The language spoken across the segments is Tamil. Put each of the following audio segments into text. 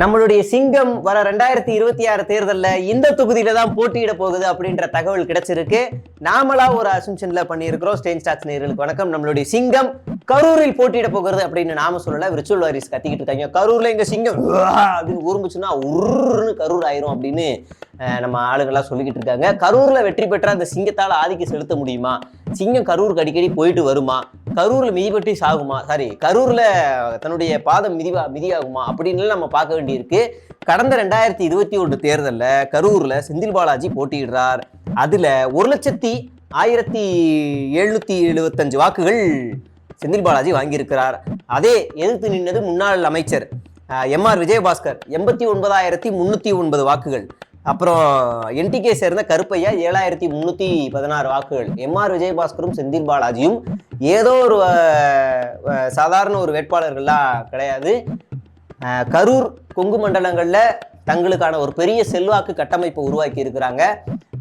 நம்மளுடைய சிங்கம் வர ரெண்டாயிரத்தி இருபத்தி ஆறு தேர்தலில் இந்த தொகுதியில தான் போட்டியிட போகுது அப்படின்ற தகவல் கிடைச்சிருக்கு. நாமளா ஒரு அசம்ஷன்ல பண்ணியிருக்கிறோம். ஸ்டேன் ஸ்டாக்ஸ் நேர்களுக்கு வணக்கம். நம்மளுடைய சிங்கம் கரூரில் போட்டியிட போகிறது அப்படின்னு நாம சொல்லல. விர்ச்சுவல் வாரிஸ் கத்திக்கிட்டு இருக்காங்க. கரூர்ல எங்க சிங்கம் அப்படின்னு உருமிச்சுன்னா உருன்னு கரூர் ஆயிரும் அப்படின்னு நம்ம ஆளுங்கள்லாம் சொல்லிக்கிட்டு இருக்காங்க. கரூரில் வெற்றி பெற்ற அந்த சிங்கத்தால் ஆதிக்கம் செலுத்த முடியுமா? சிங்கம் கரூருக்கு அடிக்கடி போயிட்டு வருமா? கரூரில் மிதிப்பட்டி சாகுமா? சாரி கரூரில் தன்னுடைய பாதம் மிதிவா மிதியாகுமா? அப்படின்னு நம்ம பார்க்க வேண்டியிருக்கு. கடந்த ரெண்டாயிரத்தி இருபத்தி ஒன்று தேர்தலில் கரூரில் செந்தில் பாலாஜி போட்டியிடுறார். அதில் ஒரு லட்சத்தி ஆயிரத்தி எழுநூத்தி எழுபத்தஞ்சு வாக்குகள் செந்தில் பாலாஜி வாங்கியிருக்கிறார். அதே எதிர்த்து நின்றது முன்னாள் அமைச்சர் எம்ஆர் விஜயபாஸ்கர். எண்பத்தி ஒன்பதாயிரத்தி முன்னூற்றி ஒன்பது வாக்குகள். அப்புறம் என்டிகே சேர்ந்த கருப்பையா ஏழாயிரத்தி முந்நூற்றி பதினாறு வாக்குகள். எம்ஆர் விஜயபாஸ்கரும் செந்தில் பாலாஜியும் ஏதோ ஒரு சாதாரண ஒரு வேட்பாளர்கள்லாம் கிடையாது. கரூர் கொங்கு மண்டலங்களில் தங்களுக்கான ஒரு பெரிய செல்வாக்கு கட்டமைப்பை உருவாக்கி இருக்கிறாங்க.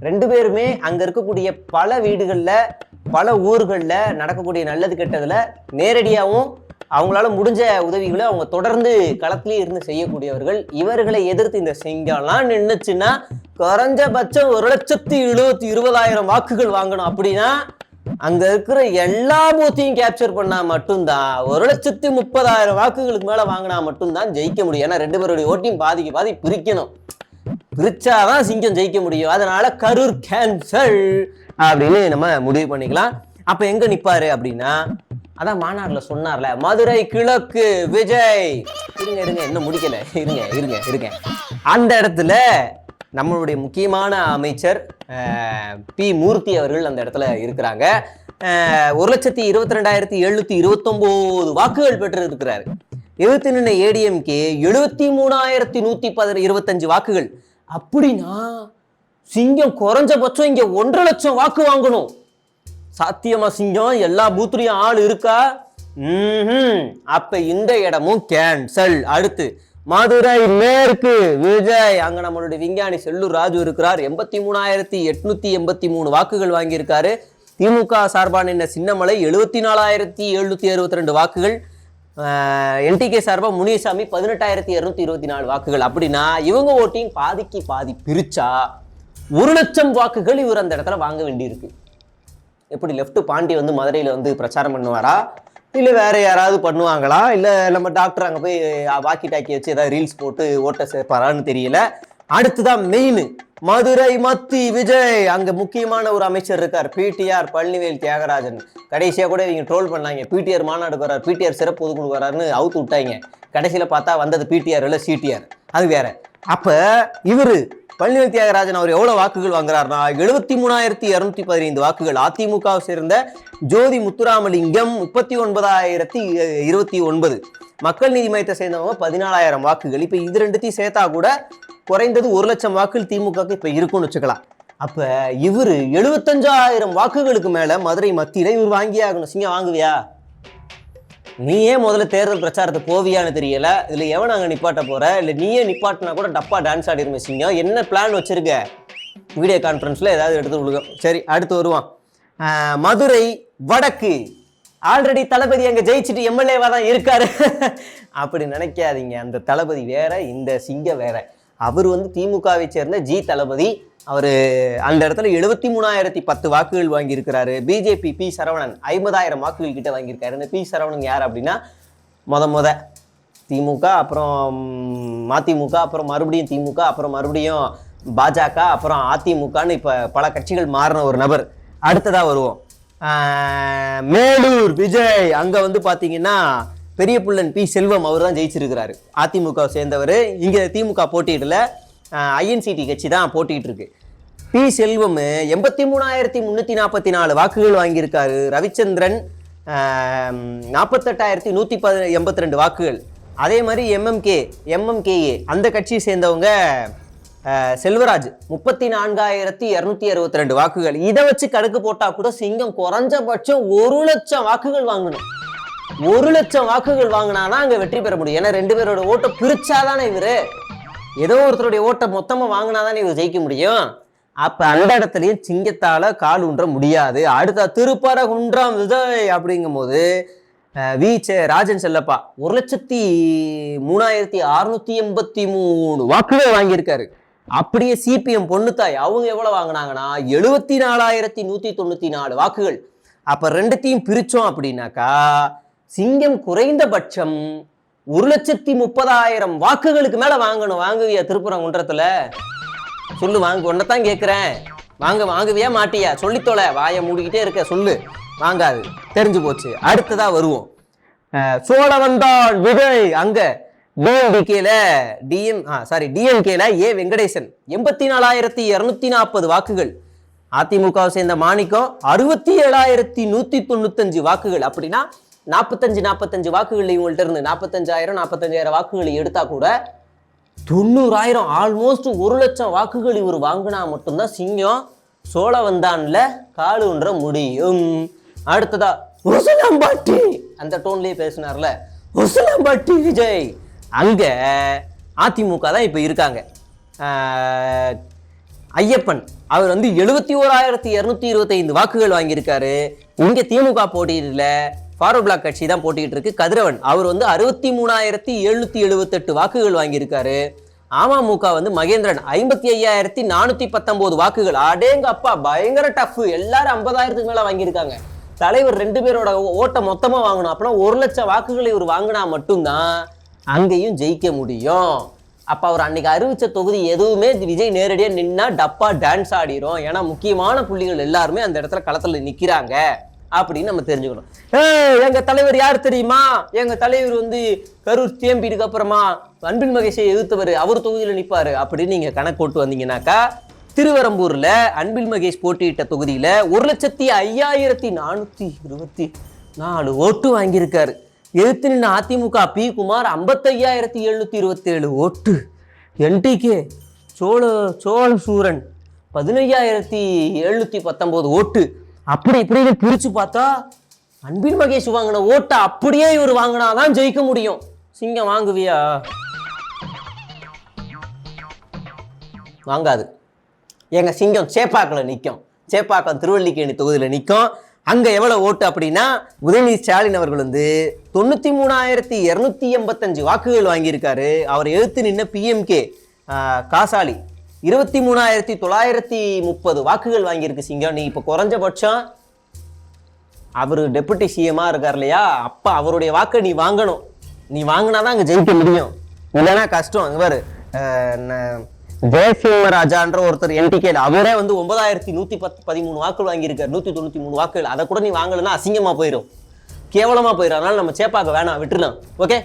ரெண்டு பேருமே அங்கே இருக்கக்கூடிய பல வீடுகளில் பல ஊர்களில் நடக்கக்கூடிய நல்லது கெட்டதில் நேரடியாகவும் அவங்களால முடிஞ்ச உதவிகளை அவங்க தொடர்ந்து களத்திலே இருந்து செய்யக்கூடியவர்கள். இவர்களை எதிர்த்து இந்த சிங்கம்லாம் நின்றுச்சுன்னா குறைஞ்சபட்சம் ஒரு லட்சத்தி எழுபத்தி இருபதாயிரம் வாக்குகள் வாங்கணும் அப்படின்னா அங்க இருக்கிற எல்லா பூத்தையும் கேப்சர் பண்ணா மட்டும்தான் ஒரு லட்சத்தி முப்பதாயிரம் வாக்குகளுக்கு மேல வாங்கினா மட்டும்தான் ஜெயிக்க முடியும். ஏன்னா ரெண்டு பேருடைய ஓட்டையும் பாதிக்கு பாதி பிரிக்கணும். பிரிச்சாதான் சிங்கம் ஜெயிக்க முடியும். அதனால கரூர் கேன்சல் அப்படின்னு நம்ம முடிவு பண்ணிக்கலாம். அப்ப எங்க நிப்பாரு அப்படின்னா அதான் மாநாடுல சொன்னார்ல மதுரை கிழக்கு விஜய். இருங்க இருங்க இன்னும் முடிக்கல. இருங்க இருங்க இருங்க. அந்த இடத்துல நம்மளுடைய முக்கியமான அமைச்சர் பி. மூர்த்தி அவர்கள் அந்த இடத்துல இருக்கிறாங்க. ஒரு லட்சத்தி இருபத்தி ரெண்டாயிரத்தி எழுநூத்தி இருபத்தொம்போது வாக்குகள் பெற்று இருக்கிறாரு எழுபத்தி ரெண்டு ஏடிஎம்கே எழுபத்தி மூணாயிரத்தி நூத்தி பதி இருபத்தஞ்சு வாக்குகள். அப்படின்னா சிங்கம் குறைஞ்சபட்சம் இங்க ஒன்றரை லட்சம் வாக்கு வாங்கணும். சாத்தியமா சிங்கம் எல்லா பூத்துலையும் ஆள் இருக்கா? ம்ஹும். அப்ப இந்த இடமும் கேன்சல் அடுத்து மதுரை மேற்கு விஜய். அங்க நம்மளுடைய விஞ்ஞானி செல்லூர் ராஜு இருக்கிறார். எண்பத்தி மூணாயிரத்தி எட்நூத்தி எண்பத்தி மூணு வாக்குகள் வாங்கியிருக்காரு. திமுக சார்பான என்ன சின்னமலை எழுபத்தி நாலாயிரத்தி எழுநூத்தி அறுபத்தி ரெண்டு வாக்குகள். என்டிகே சார்பா முனியசாமி பதினெட்டாயிரத்தி இருநூத்தி இருபத்தி நாலு வாக்குகள். அப்படின்னா இவங்க ஓட்டிங் பாதிக்கு பாதி பிரிச்சா ஒரு லட்சம் வாக்குகள் இவர் அந்த இடத்துல வாங்க வேண்டியிருக்கு. எப்படி லெஃப்ட் பாண்டி வந்து மதுரையில் வந்து பிரச்சாரம் பண்ணுவாரா? இல்லை வேறு யாராவது பண்ணுவாங்களா? இல்லை நம்ம டாக்டர் அங்கே போய் வாக்கி டாக்கி வச்சு ஏதாவது ரீல்ஸ் போட்டு ஓட்ட சேர்ப்பாரான்னு தெரியல. அடுத்துதான் மெயின் மதுரை மத்தி விஜய். அங்க முக்கியமான ஒரு அமைச்சர் இருக்கார் பிடிஆர் பழனிவேல் தியாகராஜன். கடைசியா கூட இவங்க ட்ரோல் பண்ணாங்க. பிடிஆர் மாநாடு வரார் பிடிஆர் சிறப்பு பொதுக்குழு வராருன்னு அவுத்து விட்டாங்க. கடைசியில பார்த்தா வந்தது பிடிஆர் இல்லை சிடிஆர் அது வேற. அப்ப இவரு பழனிவேல் தியாகராஜன் அவர் எவ்வளவு வாக்குகள் வாங்குறாருனா எழுபத்தி மூணாயிரத்தி இரநூத்தி பதினைந்து வாக்குகள். அதிமுகவை சேர்ந்த ஜோதி முத்துராமலிங்கம் முப்பத்தி ஒன்பதாயிரத்தி இருபத்தி ஒன்பது. மக்கள் நீதி மையத்தை சேர்ந்தவங்க பதினாலாயிரம் வாக்குகள். இப்போ இது ரெண்டுத்தையும் சேர்த்தா கூட குறைந்தது ஒரு லட்சம் வாக்குகள் திமுகவுக்கு இப்போ இருக்கும்னு வச்சுக்கலாம். அப்ப இவர் எழுபத்தஞ்சாயிரம் வாக்குகளுக்கு மேல மதுரை மத்தியில இவர் வாங்கியே ஆகணும். சிங்கம் வாங்குவியா? நீயே முதல்ல தேர்தல் பிரச்சாரத்தை போவியான்னு தெரியல. இதில் எவன் அங்க நிப்பாட்ட போகிற இல்லை நீயே நிப்பாட்டினா கூட டப்பா டான்ஸ் ஆடிருமே சிங்கம் என்ன பிளான் வச்சுருக்க? வீடியோ கான்ஃபரன்ஸில் ஏதாவது எடுத்து விழுகும் சரி அடுத்து வருவான் மதுரை வடக்கு. ஆல்ரெடி தளபதி அங்கே ஜெயிச்சுட்டு எம்எல்ஏவாக தான் இருக்காரு. அப்படி நினைக்காதீங்க. அந்த தளபதி வேற இந்த சிங்கம் வேற. அவர் வந்து திமுகவை சேர்ந்த ஜி தளபதி. அவர் அந்த இடத்துல எழுபத்தி மூணாயிரத்தி பத்து வாக்குகள் வாங்கியிருக்கிறாரு. பிஜேபி பி சரவணன் ஐம்பதாயிரம் வாக்குகள் கிட்ட வாங்கியிருக்காரு. இந்த பி சரவணன் யார் அப்படின்னா மொத மொத திமுக அப்புறம் மதிமுக அப்புறம் மறுபடியும் திமுக அப்புறம் மறுபடியும் பாஜக அப்புறம் அதிமுகன்னு இப்போ பல கட்சிகள் மாறின ஒரு நபர். அடுத்ததாக வருவோம். மேலூர் விஜய். அங்கே வந்து பார்த்தீங்கன்னா பெரிய புள்ளன் பி. செல்வம் அவர் தான் ஜெயிச்சிருக்கிறாரு. அதிமுக சேர்ந்தவர். இங்கே திமுக போட்டியிடல. ஐஎன்சிடி கட்சி தான் போட்டிகிட்டு இருக்கு. பி. செல்வம் எண்பத்தி மூணாயிரத்தி முந்நூற்றி நாற்பத்தி நாலு வாக்குகள் வாங்கியிருக்காரு. ரவிச்சந்திரன் நாற்பத்தெட்டாயிரத்தி நூற்றி பத எண்பத்தி ரெண்டு வாக்குகள். அதே மாதிரி எம்எம்கே எம்எம்கேஏ அந்த கட்சியை சேர்ந்தவங்க செல்வராஜ் முப்பத்தி நான்காயிரத்தி இரநூத்தி அறுபத்தி ரெண்டு வாக்குகள். இதை வச்சு கணக்கு போட்டால் கூட சிங்கம் குறைஞ்சபட்சம் ஒரு லட்சம் வாக்குகள் வாங்கணும். ஒரு லட்சம் வாக்குகள் வாங்கினானா அங்க வெற்றி பெற முடியும். ஏன்னா ரெண்டு பேரோட ஓட்டை பிரிச்சாதானே இவரு? ஏதோ ஒருத்தருடைய ஓட்டை மொத்தமா வாங்கினாதானே இவர் ஜெயிக்க முடியும்? அப்ப அந்த இடத்துலயும் சிங்கத்தால கால் உன்ற முடியாது. அடுத்த திருப்பரகுன்றம் விஜய் அப்படிங்கும்போது போது வி. சே. ராஜன் செல்லப்பா ஒரு லட்சத்தி மூணாயிரத்தி அறுநூத்தி எண்பத்தி மூணு வாக்குகள் வாங்கியிருக்காரு. அப்படியே சிபிஎம் பொண்ணுத்தாய் அவங்க எவ்வளவு வாங்கினாங்கன்னா எழுபத்தி நாலாயிரத்தி நூத்தி தொண்ணூத்தி நாலு வாக்குகள். அப்ப ரெண்டுத்தையும் பிரிச்சோம் அப்படின்னாக்கா சிங்கம் குறைந்தபட்சம் ஒரு லட்சத்தி முப்பதாயிரம் வாக்குகளுக்கு மேல வாங்கணும். வாங்குவியா திருப்புறங்குன்றத்துல சொல்லு வாங்க. ஒன்னதான் கேட்குறேன் வாங்க வாங்குவியா மாட்டியா? சொல்லித்தோல வாயை மூடிக்கிட்டே இருக்க சொல்லு. வாங்காது. தெரிஞ்சு போச்சு. அடுத்ததா வருவோம். அஹ், சோழ வந்தான் விஜய் அங்க டிஎம்டிகேல டிஎம் சாரி டிஎம்கேல ஏ வெங்கடேசன். எண்பத்தி நாலாயிரத்தி இருநூத்தி நாற்பது வாக்குகள். அதிமுகவை சேர்ந்த மாணிக்கம் அறுபத்தி ஏழாயிரத்தி நூத்தி தொண்ணூத்தஞ்சு வாக்குகள். அப்படின்னா நாற்பத்தஞ்சு நாற்பத்தஞ்சு வாக்குகள் இவங்கள்ட்ட இருந்து. நாற்பத்தஞ்சாயிரம் நாற்பத்தஞ்சாயிரம் வாக்குகளை எடுத்தா கூட தொண்ணூறாயிரம் ஆல்மோஸ்ட் ஒரு லட்சம் வாக்குகள் இவர் வாங்கினா மட்டும்தான் சிங்கம் சோழ வந்தான்ல காலு ஒன்ற முடியும். அடுத்ததா உசலம்பாட்டி. அந்த டோன்லயே பேசினார்ல உசலம்பாட்டி விஜய். அங்க அதிமுக தான் இப்போ இருக்காங்க. ஐயப்பன் அவர் வந்து எழுபத்தி ஓராயிரத்தி இரநூத்தி இருபத்தைந்து வாக்குகள் வாங்கியிருக்காரு. இங்கே திமுக போட்டியில் ஃபாரோ பிளாக் கட்சி தான் போட்டிக்கிட்டு இருக்கு. கதிரவன் அவர் வந்து அறுபத்தி மூணாயிரத்தி எழுநூத்தி எழுபத்தெட்டு வாக்குகள் வாங்கியிருக்காரு. அமமுக வந்து மகேந்திரன் ஐம்பத்தி ஐயாயிரத்தி நானூத்தி பத்தொன்பது வாக்குகள். அடேங்க அப்பா பயங்கர டஃப் எல்லாரும் ஐம்பதாயிரத்துக்கு மேல வாங்கியிருக்காங்க. தலைவர் ரெண்டு பேரோட ஓட்டை மொத்தமா வாங்கணும். அப்படின்னா ஒரு லட்சம் வாக்குகளை இவர் வாங்கினா மட்டும்தான் அங்கேயும் ஜெயிக்க முடியும். அப்ப அவர் அன்னைக்கு அறிவிச்ச தொகுதி எதுவுமே விஜய் நேரடியா நின்னா டப்பா டான்ஸ் ஆடிரும். ஏன்னா முக்கியமான புள்ளிகள் எல்லாருமே அந்த இடத்துல களத்துல நிக்கிறாங்க. அப்படின்னு நம்ம தெரிஞ்சுக்கணும். ஏய், எங்க தலைவர் யார் தெரியுமா? எங்க தலைவர் வந்து கரூர் தேம்பிட்டுக்கு அப்புறமா அன்பின் மகேஷை எதிர்த்தவர் அவர் தொகுதியில் நிற்பாரு அப்படின்னு நீங்க கணக்கு போட்டு வந்தீங்கன்னாக்கா திருவரம்பூர்ல அன்பில் மகேஷ் போட்டியிட்ட தொகுதியில ஒரு லட்சத்தி ஐயாயிரத்தி நானூத்தி இருபத்தி நாலு ஓட்டு வாங்கியிருக்காரு. எதிர்த்து நின்ன அதிமுக பி. குமார் ஐம்பத்தையாயிரத்தி எழுநூத்தி இருபத்தி ஏழு ஓட்டு. என்டிகே சோழ சோழ சூரன் பதினையாயிரத்தி எழுநூத்தி பத்தொன்பது ஓட்டு. அப்படி இப்படின்னு பிரிச்சு பார்த்தா அன்பின் மகேஷ் வாங்கின ஓட்டை அப்படியே இவர் வாங்கினாதான் ஜெயிக்க முடியும். சிங்கம் வாங்குவியா? வாங்காது. எங்க சிங்கம் சேப்பாக்கில் நிற்கும் சேப்பாக்கம் திருவள்ளிக்கேணி தொகுதியில் நிற்கும் அங்க எவ்வளவு ஓட்டு அப்படின்னா உதயநிதி ஸ்டாலின் அவர்கள் வந்து தொண்ணூத்தி மூணாயிரத்தி இரநூத்தி எண்பத்தஞ்சு வாக்குகள் வாங்கியிருக்காரு. அவர் எழுத்து நின்ன பிஎம்கே காசாலி. இருபத்தி மூணாயிரத்தி தொள்ளாயிரத்தி முப்பது வாக்குகள் வாங்கியிருக்கு சிங்கம். நீ இப்போ குறைஞ்சபட்சம் அவர் டெபுட்டி சிஎம்மா இருக்கார் இல்லையா? அப்போ அவருடைய வாக்கை நீ வாங்கணும். நீ வாங்கினாதான் அங்கே ஜெயிக்க முடியும். இல்லைன்னா கஷ்டம். அங்கே பாரு ஜெயசிம்மராஜான்ற ஒருத்தர் என்டிகேட் அவரே வந்து ஒன்பதாயிரத்தி நூற்றி பத்து பதிமூணு வாக்குகள் வாங்கியிருக்காரு. நூற்றி தொண்ணூற்றி மூணு வாக்குகள். அதை கூட நீ வாங்கலைன்னா அசிங்கமாக போயிடும் கேவலமாக போயிடும் அதனால நம்ம சேப்பாக்க வேணாம். விட்டுருலாம் ஓகே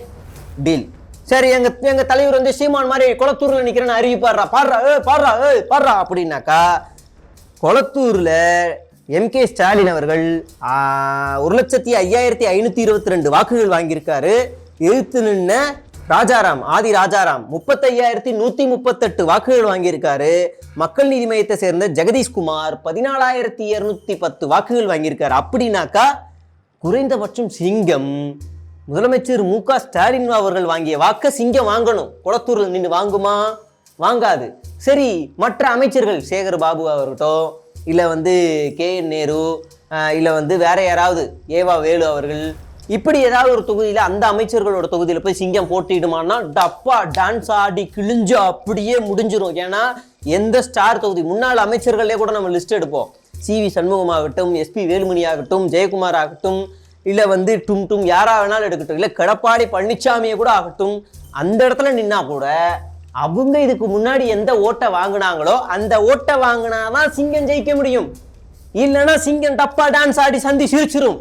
டீல் சரி எங்க எங்க தலைவர் வந்து சீமான் மாதிரி குளத்தூர்ல நிக்கிறேன்னு அறிவிப்பாடுறா பாடுறா ஏ பாடுறா ஏ பாடுறா அப்படின்னாக்கா கொளத்தூர்ல எம்கே ஸ்டாலின் அவர்கள் ஒரு லட்சத்தி ஐயாயிரத்தி ஐநூத்தி இருபத்தி ரெண்டு வாக்குகள் வாங்கியிருக்காரு. எழுத்து நின்ன ராஜாராம் ஆதி ராஜாராம் முப்பத்தையாயிரத்தி நூத்தி முப்பத்தெட்டு வாக்குகள் வாங்கியிருக்காரு. மக்கள் நீதி மையத்தை சேர்ந்த ஜெகதீஷ்குமார் பதினாலாயிரத்தி இருநூத்தி பத்து வாக்குகள் வாங்கியிருக்காரு. அப்படின்னாக்கா குறைந்தபட்சம் சிங்கம் முதலமைச்சர் மு க ஸ்டாலின் அவர்கள் வாங்கிய வாக்க சிங்கம் வாங்கணும். குளத்தூரில் நின்று வாங்குமா? வாங்காது. சரி மற்ற அமைச்சர்கள் சேகர் பாபு அவர்கிட்டோ இல்லை வந்து கே என் நேரு இல்லை வந்து வேற யாராவது ஏவா வேலு அவர்கள் இப்படி ஏதாவது ஒரு தொகுதியில் அந்த அமைச்சர்களோட தொகுதியில் போய் சிங்கம் போட்டிடுமான்னா டப்பா டான்ஸ் ஆடி கிழிஞ்சு அப்படியே முடிஞ்சிடும் ஏன்னா எந்த ஸ்டார் தொகுதி? முன்னாள் அமைச்சர்களே கூட நம்ம லிஸ்ட் எடுப்போம். சி வி சண்முகம் ஆகட்டும் எஸ்பி வேலுமணி ஆகட்டும் ஜெயக்குமார் ஆகட்டும் இல்லை வந்து டும் டும் யாராக வேணாலும் எடுக்கட்டும். இல்லை கடப்பாடி பழனிசாமியை கூட ஆகட்டும் அந்த இடத்துல நின்னா கூட அவங்க இதுக்கு முன்னாடி எந்த ஓட்டை வாங்கினாங்களோ அந்த ஓட்டை வாங்கினாதான் சிங்கம் ஜெயிக்க முடியும். இல்லைன்னா சிங்கம் டப்பா டான்ஸ் ஆடி சந்தி சிரிச்சிரும்.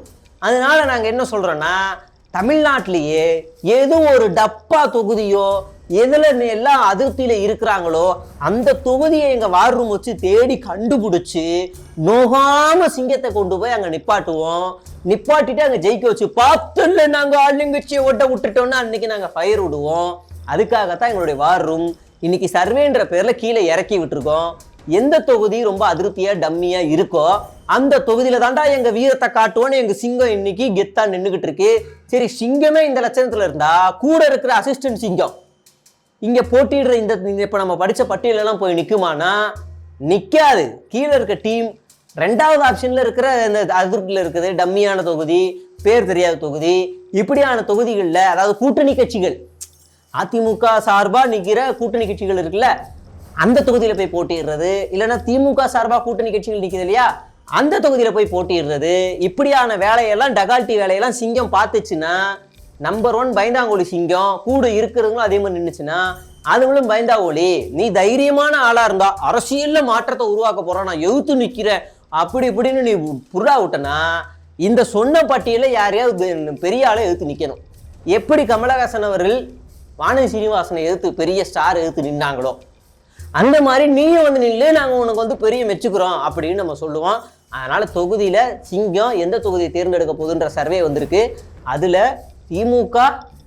அதனால நாங்கள் என்ன சொல்கிறோன்னா தமிழ்நாட்டிலேயே ஏதோ ஒரு டப்பா தொகுதியோ எதில் எல்லாம் அதிருப்தியில் இருக்கிறாங்களோ அந்த தொகுதியை எங்கள் வார் ரூம் வச்சு தேடி கண்டுபிடிச்சு நோகாமல் சிங்கத்தை கொண்டு போய் அங்கே நிப்பாட்டுவோம். நிப்பாட்டிட்டு அங்க ஜெயிக்க வச்சு பார்த்துல நாங்க ஆளுங்கட்சியை ஓட்ட விட்டுட்டோம்னா அன்னைக்கு நாங்க ஃபயர் விடுவோம். அதுக்காகத்தான் எங்களுடைய வார் ரூம் இன்னைக்கு சர்வேன்ற பேர்ல கீழே இறக்கி விட்டுருக்கோம். எந்த தொகுதி ரொம்ப அதிருப்தியா டம்மியா இருக்கோ அந்த தொகுதியில தாண்டா எங்க வீரத்தை காட்டுவோன்னு எங்க சிங்கம் இன்னைக்கு கெத்தா நின்னுகிட்டு இருக்கு. சரி சிங்கமே இந்த லட்சணத்துல இருந்தா கூட இருக்கிற அசிஸ்டன்ட் சிங்கம். இங்க போட்டியிடுற இந்த இப்போ இப்ப நம்ம படிச்ச பட்டியலெல்லாம் போய் நிற்குமானா நிற்காது கீழே இருக்க டீம் ரெண்டாவது ஆப்ஷன்ல இருக்கிற இந்த அதிருப்தியில் இருக்குது டம்மியான தொகுதி பேர் தெரியாத தொகுதி. இப்படியான தொகுதிகளில் அதாவது கூட்டணி கட்சிகள் அதிமுக சார்பாக நிற்கிற கூட்டணி கட்சிகள் இருக்குல்ல அந்த தொகுதியில் போய் போட்டிடுறது இல்லைன்னா திமுக சார்பாக கூட்டணி கட்சிகள் நிற்கிது இல்லையா அந்த தொகுதியில் போய் போட்டிடுறது இப்படியான வேலையெல்லாம் டகால்ட்டி வேலையெல்லாம் சிங்கம் பார்த்துச்சுன்னா நம்பர் ஒன் பயந்தாங்கோலி சிங்கம் கூட இருக்கிறவங்களும் அதே மாதிரி நின்றுச்சுன்னா அதுங்களும் பயந்தாங்கோலி நீ தைரியமான ஆளாக இருந்தா அரசியலில் மாற்றத்தை உருவாக்க போறோம். நான் எழுத்து நிக்கிறேன் அப்படி இப்படின்னு நீ புறா விட்டனா இந்த சொன்ன பட்டியல யாரையாவது பெரிய ஆளை எழுத்து நிற்கணும் எப்படி கமலஹாசன் அவர்கள் வானதி சீனிவாசனை எதிர்த்து பெரிய ஸ்டார் எதிர்த்து நின்னாங்களோ? அந்த மாதிரி நீயும் வந்து நில்லு நாங்கள் உனக்கு வந்து பெரிய மெச்சுக்கிறோம் அப்படின்னு நம்ம சொல்லுவோம். அதனால் தொகுதியில் சிங்கம் எந்த தொகுதியை தேர்ந்தெடுக்க போகுதுன்ற சர்வே வந்திருக்கு. அதில் திமுக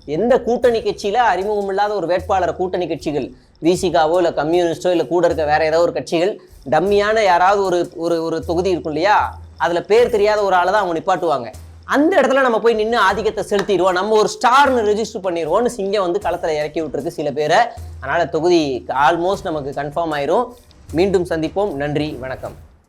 எந்த கூட்டணி கட்சியில் அறிமுகம் இல்லாத ஒரு வேட்பாளர் கூட்டணி கட்சிகள் விசிகாவோ இல்லை கம்யூனிஸ்டோ இல்லை கூட இருக்க வேற ஏதோ ஒரு கட்சிகள் டம்மியான யாராவது ஒரு ஒரு ஒரு தொகுதி இருக்கும் இல்லையா? அதில் பேர் தெரியாத ஒரு ஆளை தான் அவங்க நிப்பாட்டுவாங்க. அந்த இடத்துல நம்ம போய் நின்று ஆதிக்கத்தை செலுத்திடுவோம். நம்ம ஒரு ஸ்டார்னு ரெஜிஸ்டர் பண்ணிடுவோம்னு சிங்கம் வந்து களத்தில் இறக்கி விட்டுருக்கு சில பேரை. அதனால் தொகுதி ஆல்மோஸ்ட் நமக்கு கன்ஃபார்ம் ஆயிரும். மீண்டும் சந்திப்போம். நன்றி. வணக்கம்.